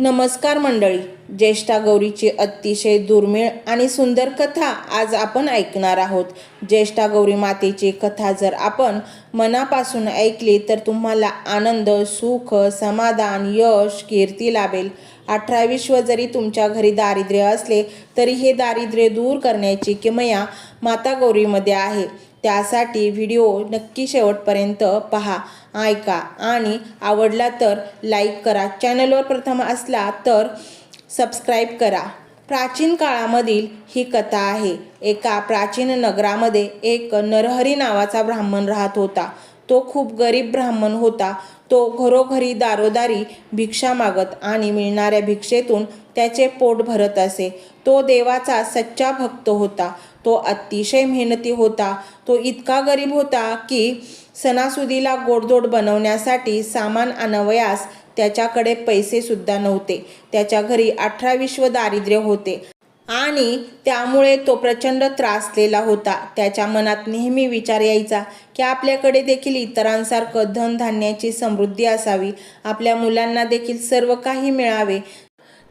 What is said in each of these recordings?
नमस्कार मंडळी. ज्येष्ठा गौरीची अतिशय दुर्मिळ आणि सुंदर कथा आज आपण ऐकणार आहोत. ज्येष्ठा गौरी मातेची कथा जर आपण मनापासून ऐकली तर तुम्हाला आनंद सुख समाधान यश कीर्ती लाभेल. अठरा विश्व जरी तुमच्या घरी दारिद्र्य असले तरी हे दारिद्र्य दूर करण्याची किमया माता गौरीमध्ये आहे. त्यासाठी व्हिडिओ नक्की शेवटपर्यंत पहा ऐका आणि आवडला तर लाईक करा. चॅनलवर प्रथम असला तर सबस्क्राईब करा. प्राचीन काळामधील ही कथा आहे. एका प्राचीन नगरामध्ये एक नरहरी नावाचा ब्राह्मण राहत होता. तो खूप गरीब ब्राह्मण होता. तो घरोघरी दारोदारी भिक्षा मागत आणि मिळणाऱ्या भिक्षेतून त्याचे पोट भरत असे. तो देवाचा सच्चा भक्त होता. तो अतिशय मेहनती होता. तो इतका गरीब होता की सणासुदीला गोडधोड बनवण्यासाठी सामान आणवयास त्याच्याकडे पैसे सुद्धा नव्हते. त्याच्या घरी अठरा विश्व दारिद्र्य होते. आणि त्यामुळे तो प्रचंड त्रासलेला होता. त्याच्या मनात नेहमी विचार यायचा की आपल्याकडे देखील इतरांसारखं धनधान्याची समृद्धी असावी. आपल्या मुलांना देखील सर्व काही मिळावे.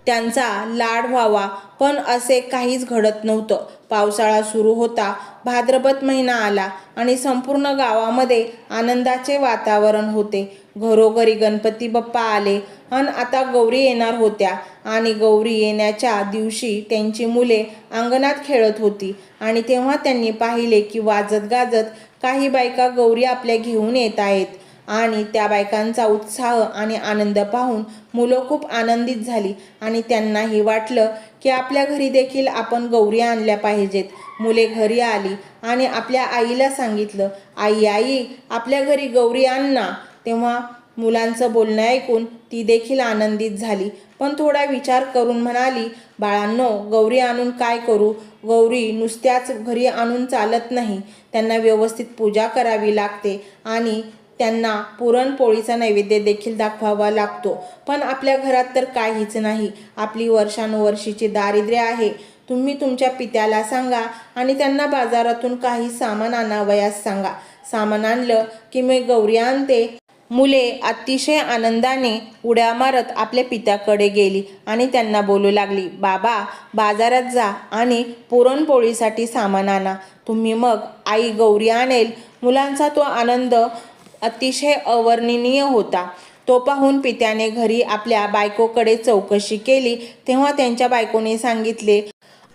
त्यांचा लाड व्हावा. पण असे काहीच घडत नव्हतं. पावसाळा सुरू होता भाद्रपद महिना आला आणि संपूर्ण गावामध्ये आनंदाचे वातावरण होते. घरोघरी गणपती बाप्पा आले आणि आता गौरी येणार होत्या आणि गौरी येण्याच्या दिवशी त्यांची मुले अंगणात खेळत होती आणि तेव्हा त्यांनी पाहिले की वाजत गाजत काही बायका गौरी आपल्या घेऊन येत आहेत. आणि त्या बायकांचा उत्साह आणि आनंद पाहून मुलं खूप आनंदित झाली. आणि त्यांनाही वाटलं की आपल्या घरी देखील आपण गौरी आणल्या पाहिजेत. मुले घरी आली आणि आपल्या आईला सांगितलं आई आई आपल्या घरी गौरी आण ना. तेव्हा मुलांचं बोलणं ऐकून ती देखील आनंदित झाली. पण थोडा विचार करून म्हणाली बाळांनो गौरी आणून काय करू? गौरी नुसत्याच घरी आणून चालत नाही. त्यांना व्यवस्थित पूजा करावी लागते आणि त्यांना पुरणपोळीचा नैवेद्य देखील दाखवावा लागतो. पण आपल्या घरात तर काहीच नाही. आपली वर्षानुवर्षीची दारिद्र्य आहे. तुम्ही तुमच्या पित्याला सांगा आणि त्यांना बाजारातून काही सामान आणावयास सांगा. सामान आणलं की मी गौरी आणते. मुले अतिशय आनंदाने उड्या मारत आपल्या पित्याकडे गेली आणि त्यांना बोलू लागली बाबा बाजारात जा आणि पुरणपोळीसाठी सामान आणा. तुम्ही मग आई गौरी आणेल. मुलांचा तो आनंद अतिशय अवर्णनीय होता. तो पाहून पित्याने घरी आपल्या बायकोकडे चौकशी केली. तेव्हा त्यांच्या बायकोने सांगितले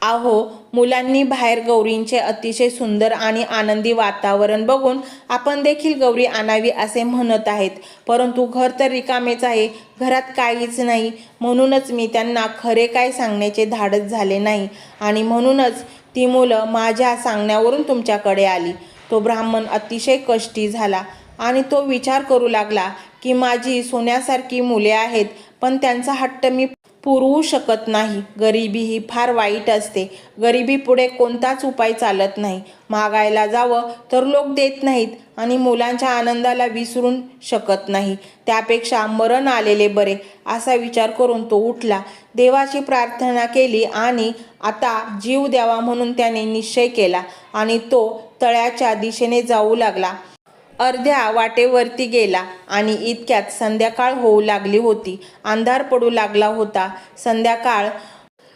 आहो मुलांनी बाहेर गौरींचे अतिशय सुंदर आणि आनंदी वातावरण बघून आपण देखील गौरी आणावी असे म्हणत आहेत. परंतु घर तर रिकामेच आहे. घरात काहीच नाही. म्हणूनच मी त्यांना खरे काय सांगण्याचे धाडस झाले नाही. आणि म्हणूनच ती मुलं माझ्या सांगण्यावरून तुमच्याकडे आली. तो ब्राह्मण अतिशय कष्टी झाला. आणि तो विचार करू लागला की माझी सोन्यासारखी मुले आहेत पण त्यांचा हट्ट मी पुरवू शकत नाही. गरिबी ही फार वाईट असते. गरिबी पुढे कोणताच उपाय चालत नाही. मागायला जावं तर लोक देत नाहीत आणि मुलांच्या आनंदाला विसरून शकत नाही. त्यापेक्षा मरण आलेले बरे असा विचार करून तो उठला. देवाची प्रार्थना केली आणि आता जीव द्यावा म्हणून त्याने निश्चय केला आणि तो तळ्याच्या दिशेने जाऊ लागला. अर्ध्या वाटेवरती गेला आणि इतक्यात संध्याकाळ होऊ लागली होती. अंधार पडू लागला होता. संध्याकाळ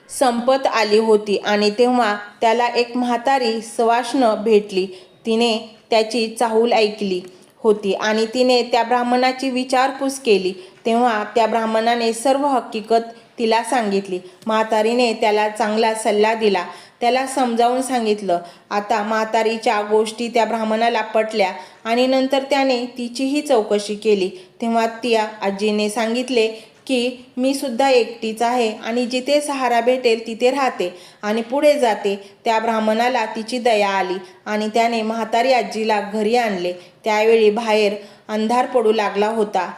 संपत आली होती आणि तेव्हा त्याला एक म्हातारी सवाष्ण भेटली. तिने त्याची चाहूल ऐकली होती आणि तिने त्या ब्राह्मणाची विचारपूस केली. तेव्हा त्या ब्राह्मणाने सर्व हकीकत तिला सांगितली. म्हातारीने त्याला चांगला सल्ला दिला. त्याला समजावून सांगितलं. आता म्हातारीच्या गोष्टी त्या ब्राह्मणाला पटल्या आणि नंतर त्याने तिचीही चौकशी केली. तेव्हा त्या आजीने सांगितले की मी सुद्धा एकटीच आहे आणि जिथे सहारा भेटेल तिथे राहते आणि पुढे जाते. त्या ब्राह्मणाला तिची दया आली आणि त्याने म्हातारी आजीला घरी आणले. त्यावेळी बाहेर अंधार पडू लागला होता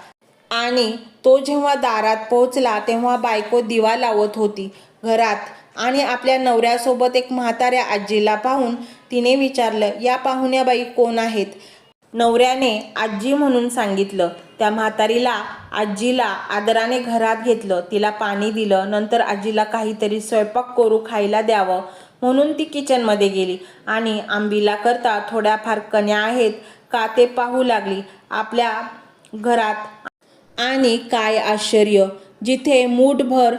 आणि तो जेव्हा दारात पोहोचला तेव्हा बायको दिवा लावत होती. घरात आणि आपल्या नवऱ्यासोबत एक म्हाताऱ्या आजीला पाहून तिने विचारलं या पाहुण्याबाई कोण आहेत? नवऱ्याने आजी म्हणून सांगितलं. त्या म्हातारीला आजीला आदराने घरात घेतलं. तिला पाणी दिलं. नंतर आजीला काहीतरी स्वयंपाक करू खायला द्यावं म्हणून ती किचनमध्ये गेली. आणि आंबीला करता थोड्याफार कण्या आहेत का ते पाहू लागली. आपल्या घरात आणि काय आश्चर्य! जिथे मूठभर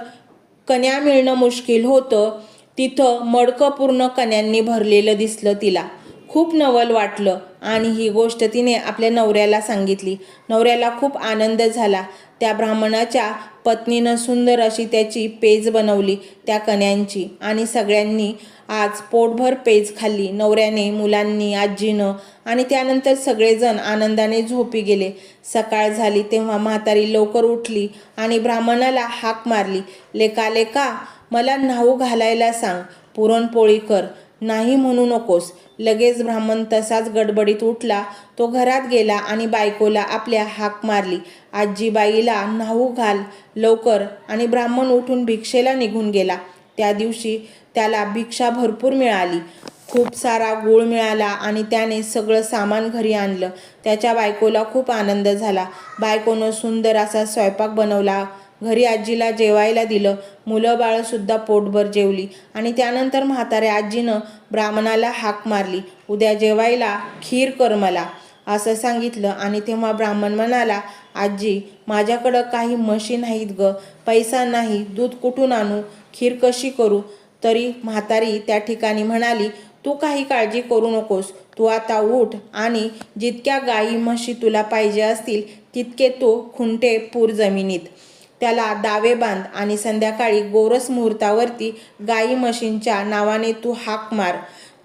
कन्या मिळणं मुश्किल होतं तिथं मडकं पूर्ण कन्यांनी भरलेलं दिसलं तिला. खूप नवल वाटलं आणि ही गोष्ट तिने आपल्या नवऱ्याला सांगितली. नवऱ्याला खूप आनंद झाला. त्या ब्राह्मणाच्या पत्नीनं सुंदर अशी त्याची पेज बनवली त्या कण्यांची आणि सगळ्यांनी आज पोटभर पेज खाल्ली. नवऱ्याने मुलांनी आजीनं आणि त्यानंतर सगळेजण आनंदाने झोपी गेले. सकाळ झाली तेव्हा म्हातारी लवकर उठली आणि ब्राह्मणाला हाक मारली. लेका लेका मला न्हाऊ घालायला सांग. पुरणपोळी कर. नाही म्हणू नकोस. लगेच ब्राह्मण तसाच गडबडीत उठला. तो घरात गेला आणि बायकोला आपल्या हाक मारली. आजीबाईला न्हाऊ घाल लवकर. आणि ब्राह्मण उठून भिक्षेला निघून गेला. त्या दिवशी त्याला भिक्षा भरपूर मिळाली. खूप सारा गूळ मिळाला आणि त्याने सगळं सामान घरी आणलं. त्याच्या बायकोला खूप आनंद झाला. बायकोनं सुंदर असा स्वयंपाक बनवला. घरी आजीला जेवायला दिलं. मुलं बाळंसुद्धा पोटभर जेवली. आणि त्यानंतर म्हाताऱ्या आजीनं ब्राह्मणाला हाक मारली. उद्या जेवायला खीर कर मला असं सांगितलं. आणि तेव्हा ब्राह्मण म्हणाला आजी माझ्याकडं काही म्हशी नाहीत ग. पैसा नाही दूध कुठून आणू? खीर कशी करू? तरी म्हातारी त्या ठिकाणी म्हणाली तू काही काळजी करू नकोस. तू आता उठ आणि जितक्या गाई म्हशी तुला पाहिजे असतील तितके तू खुंटे पूर जमिनीत. त्याला दावे बांध आणि संध्याकाळी गोरस मुहूर्तावरती गाई म्हशींच्या नावाने तू हाक मार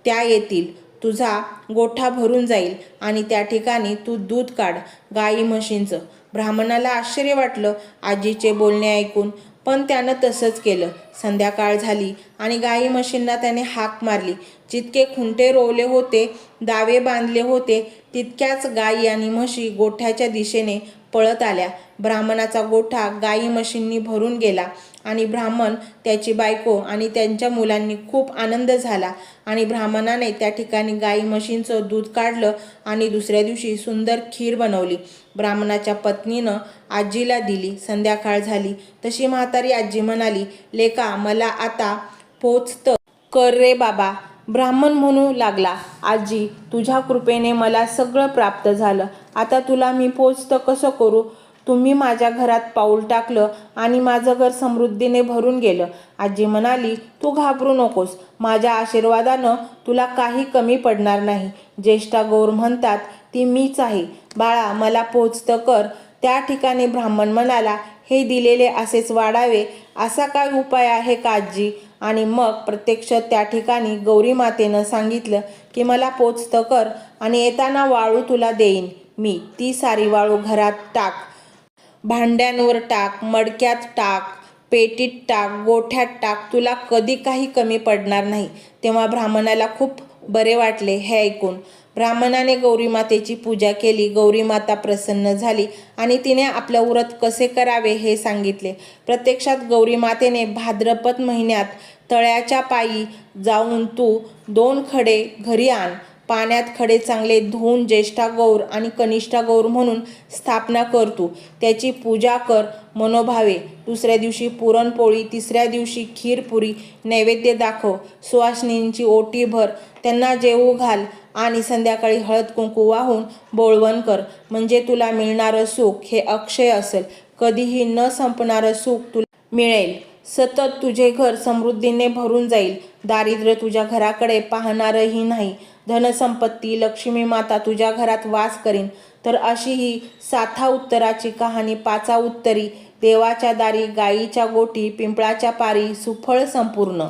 त्या येतील. तुझा गोठा भरून जाईल आणि त्या ठिकाणी तू दूध काढ गाई म्हशींचं. ब्राह्मणाला आश्चर्य वाटलं आजीचे बोलणे ऐकून पण त्यानं तसंच केलं. संध्याकाळ झाली आणि गाई म्हशींना त्याने हाक मारली. जितके खुंटे रोवले होते दावे बांधले होते तितक्याच गाई आणि म्हशी गोठ्याच्या दिशेने पळत आल्या. ब्राह्मणाचा गोठा गाई म्हशींनी भरून गेला आणि ब्राह्मण त्याची बायको आणि त्यांच्या मुलांनी खूप आनंद झाला. आणि ब्राह्मणाने त्या ठिकाणी गाई म्हशींचं दूध काढलं आणि दुसऱ्या दिवशी सुंदर खीर बनवली. ब्राह्मणाच्या पत्नीनं आजीला दिली. संध्याकाळ झाली. तशी म्हातारी आजी म्हणाली लेका मला आता पोचतं. कर रे बाबा. ब्राह्मण म्हणू लागला आजी तुझ्या कृपेने मला सगळं प्राप्त झालं. आता तुला मी पोचतं कसं करू? तुम्ही माझ्या घरात पाऊल टाकलं आणि माझं घर समृद्धीने भरून गेलं. आजी म्हणाली तू घाबरू नकोस. माझ्या आशीर्वादानं तुला काही कमी पडणार नाही. ज्येष्ठा गौर म्हणतात ती मीच आहे. बाळा मला पोचतं कर त्या ठिकाणी ब्राह्मण म्हणाला हे दिलेले असेच वाढावे. असा काय उपाय आहे का आजी आणि मग प्रत्यक्ष त्या ठिकाणी गौरी मातेनं सांगितलं की मला पोचतं कर आणि येताना वाळू तुला देईन. मी ती सारी वाळू घरात टाक. भांड्यांवर टाक मडक्यात टाक पेटीत टाक गोठ्यात टाक तुला कधी काही कमी पडणार नाही. तेव्हा ब्राह्मणाला खूप बरे वाटले हे ऐकून. ब्राह्मणाने गौरी मातेची पूजा केली गौरी माता प्रसन्न झाली आणि तिने आपलं व्रत कसे करावे हे सांगितले. प्रत्यक्षात गौरी मातेने भाद्रपद महिन्यात तळ्याच्या पायी जाऊन तू दोन खडे घरी आण. पाण्यात खडे चांगले धुवून ज्येष्ठा गौर आणि कनिष्ठा गौर म्हणून स्थापना कर तू. त्याची पूजा कर मनोभावे. दुसऱ्या दिवशी पुरणपोळी तिसऱ्या दिवशी खीरपुरी नैवेद्य दाखव. सुवासिनींची ओटी भर. त्यांना जेवू घाल आणि संध्याकाळी हळद कुंकू वाहून बोळवण कर. म्हणजे तुला मिळणारं सुख हे अक्षय असेल. कधीही न संपणारं सुख तुला मिळेल. सतत तुझे घर समृद्धीने भरून जाईल. दारिद्र्य तुझ्या घराकडे पाहणारही नाही. धनसंपत्ती लक्ष्मी माता तुझ्या घरात वास करीन. तर अशी ही साथा उत्तराची कहाणी पाचा उत्तरी देवाच्या दारी गायीच्या गोटी पिंपळाच्या पारी सुफळ संपूर्ण.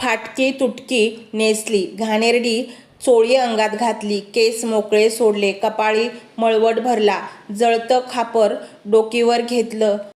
फाटकी तुटकी नेसली. घाणेरडी चोळी अंगात घातली. केस मोकळे सोडले. कपाळी मळवट भरला. जळतं खापर डोकीवर घेतलं.